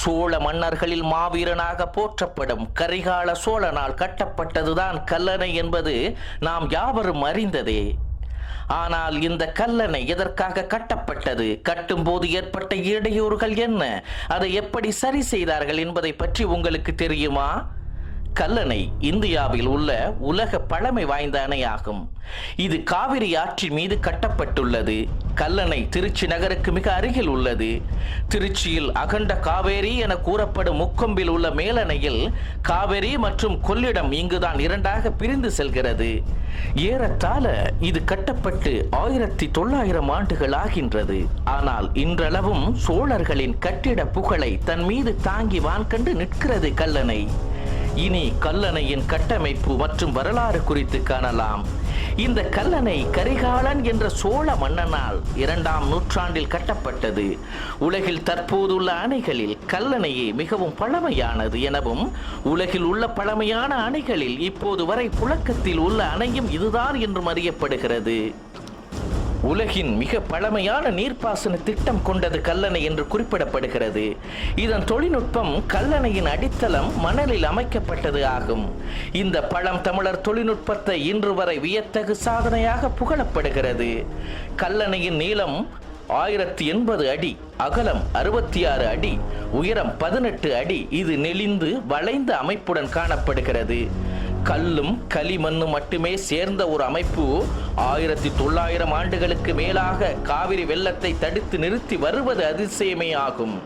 சோழ மன்னர்களில் மாவீரனாக போற்றப்படும் கரிகால சோழனால் கட்டப்பட்டதுதான் கல்லணை என்பது நாம் யாவரும் அறிந்ததே. ஆனால் இந்த கல்லணை எதற்காக கட்டப்பட்டது? கட்டும்போது ஏற்பட்ட இடையூறுகள் என்ன? அதை எப்படி சரி செய்தார்கள் என்பதை பற்றி உங்களுக்கு தெரியுமா? கல்லணை இந்தியாவில் உள்ள உலக பழமை வாய்ந்த அணையாகும். இது காவிரி ஆற்றின் மீது கட்டப்பட்டுள்ளது. கல்லணை திருச்சி நகருக்கு மிக அருகில் உள்ளது. திருச்சியில் அகண்ட காவேரி என கூறப்படும் முக்கொம்பில் உள்ள மேலணையில் காவேரி மற்றும் கொள்ளிடம் இங்குதான் இரண்டாக பிரிந்து செல்கிறது. ஏறத்தாழ இது கட்டப்பட்டு ஆயிரத்தி தொள்ளாயிரம் ஆண்டுகள் ஆகின்றது. ஆனால் இன்றளவும் சோழர்களின் கட்டிட புகழை தன் மீது தாங்கி வான்கண்டு நிற்கிறது கல்லணை. இனி கல்லணையின் கட்டமைப்பு மற்றும் வரலாறு குறித்து காணலாம். இந்த கல்லணை கரிகாலன் என்ற சோழ மன்னனால் இரண்டாம் நூற்றாண்டில் கட்டப்பட்டது. உலகில் தற்போதுள்ள அணைகளில் கல்லணையே மிகவும் பழமையானது எனவும் உலகில் உள்ள பழமையான அணைகளில் இப்போது வரை புழக்கத்தில் உள்ள அணையும் இதுதான் என்றும் அறியப்படுகிறது. உலகின் மிக பழமையான நீர்ப்பாசன திட்டம் கொண்டது கல்லணை என்று குறிப்பிடப்படுகிறது. இதன் தொழில்நுட்பம் கல்லணையின் அடித்தளம் மணலில் அமைக்கப்பட்டது ஆகும். இந்த பழம் தமிழர் தொழில்நுட்பத்தை இன்று வரை வியத்தகு சாதனையாக புகழப்படுகிறது. கல்லணையின் நீளம் ஆயிரத்தி எண்பது அடி அகலம் அறுபத்தி ஆறு அடி உயரம் பதினெட்டு அடி. இது நெளிந்து வளைந்த அமைப்புடன் காணப்படுகிறது. கல்லும் களிமண்ணும் மட்டுமே சேர்ந்த ஒரு அமைப்பு ஆயிரத்தி தொள்ளாயிரம் ஆண்டுகளுக்கு மேலாக காவிரி வெள்ளத்தை தடுத்து நிறுத்தி வருவது அதிசயமே ஆகும்.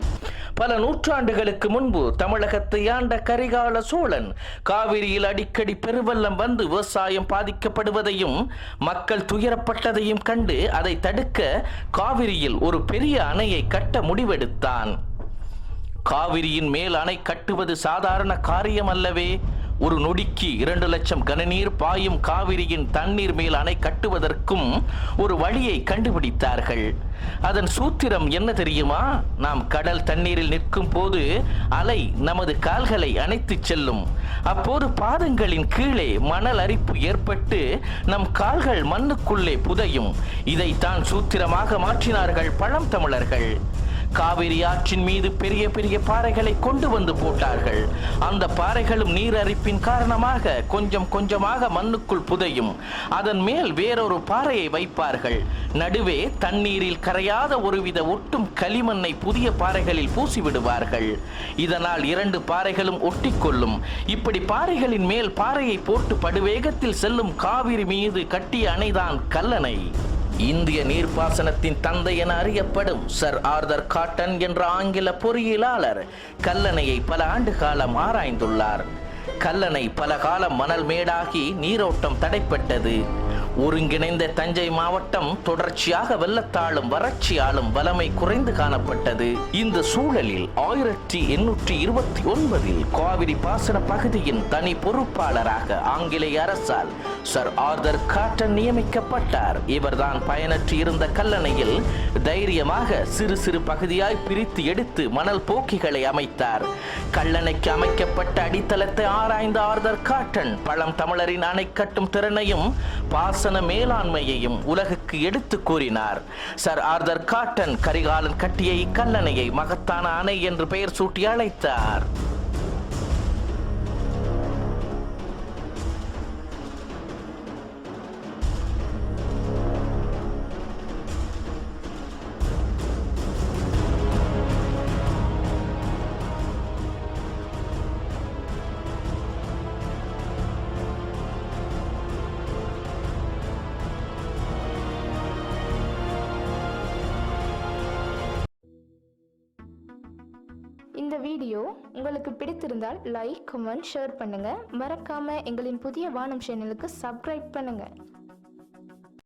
பல நூற்றாண்டுகளுக்கு முன்பு தமிழகத்தை ஆண்ட கரிகால சோழன் காவிரியில் அடிக்கடி பெருவெள்ளம் வந்து விவசாயம் பாதிக்கப்படுவதையும் மக்கள் துயரப்பட்டதையும் கண்டு அதை தடுக்க காவிரியில் ஒரு பெரிய அணையை கட்ட முடிவெடுத்தான். காவிரியின் மேல் அணை கட்டுவது சாதாரண காரியம் அல்லவே ஒரு நொடிக்கு இரண்டு லட்சம் கனநீர் பாயும் காவிரியின் தண்ணீர் மேல் அணை கட்டுவதற்கும் ஒரு வழியை கண்டுபிடித்தார்கள். அதன் சூத்திரம் என்ன தெரியுமா? நாம் கடல் தண்ணீரில் நிற்கும் போது அலை நமது கால்களை அணைத்துச் செல்லும். அப்போது பாதங்களின் கீழே மணல் அரிப்பு ஏற்பட்டு நம் கால்கள் மண்ணுக்குள்ளே புதையும். இதைத்தான் சூத்திரமாக மாற்றினார்கள் பழம் தமிழர்கள். காவிரி ஆற்றின் மீது பெரிய பெரிய பாறைகளை கொண்டு வந்து போட்டார்கள். அந்த பாறைகளும் நீர் அரிப்பின் காரணமாக கொஞ்சம் கொஞ்சமாக மண்ணுக்குள் புதையும். அதன் மேல் வேறொரு பாறையை வைப்பார்கள். நடுவே தண்ணீரில் கரையாத ஒருவித ஒட்டும் களிமண்ணை புதிய பாறைகளில் பூசி விடுவார்கள் இதனால் இரண்டு பாறைகளும் ஒட்டிக்கொள்ளும். இப்படி பாறைகளின் மேல் பாறையை போட்டு படுவேகத்தில் செல்லும் காவிரி மீது கட்டிய அணைதான் கல்லணை. இந்திய நீர்ப்பாசனத்தின் தந்தை என அறியப்படும் சர் ஆர்தர் காட்டன் என்ற ஆங்கில பொறியியலாளர் கல்லணையை பல ஆண்டு காலம் ஆராய்ந்துள்ளார். கல்லணை பல காலம் மணல் மேடாகி நீரோட்டம் தடைப்பட்டது. ஒருங்கிணைந்த தஞ்சை மாவட்டம் தொடர்ச்சியாக வெள்ளத்தாலும் வறட்சியாலும் வலமை குறைந்து காணப்பட்டது. இந்த சூழலில் ஆயிரத்தி எண்ணூற்றி இருபத்தி ஒன்பதில் காவிரி பாசன பகுதியின் தனி பொறுப்பாளராக ஆங்கிலேய அரசால் சர் ஆர்தர் காட்டன் நியமிக்கப்பட்டார். இவர்தான் பயனற்று இருந்த கல்லணையில் தைரியமாக சிறு சிறு பகுதியாய் பிரித்து எடுத்து மணல் போக்கிகளை அமைத்தார். கல்லணைக்கு அமைக்கப்பட்ட அடித்தளத்தை ஆராய்ந்த ஆர்தர் காட்டன் பழம் தமிழரின் அணை கட்டும் திறனையும் பாசன மேலாண்மையையும் உலகுக்கு எடுத்து கூறினார். சர் ஆர்தர் காட்டன் கரிகாலன் கட்டிய இக்கல்லணையை மகத்தான அணை என்று பெயர் சூட்டி அழைத்தார். இந்த வீடியோ உங்களுக்கு பிடித்திருந்தால் லைக் கமெண்ட் ஷேர் பண்ணுங்கள் மறக்காமல் எங்களின் புதிய வானம் சேனலுக்கு சப்ஸ்கிரைப் பண்ணுங்கள்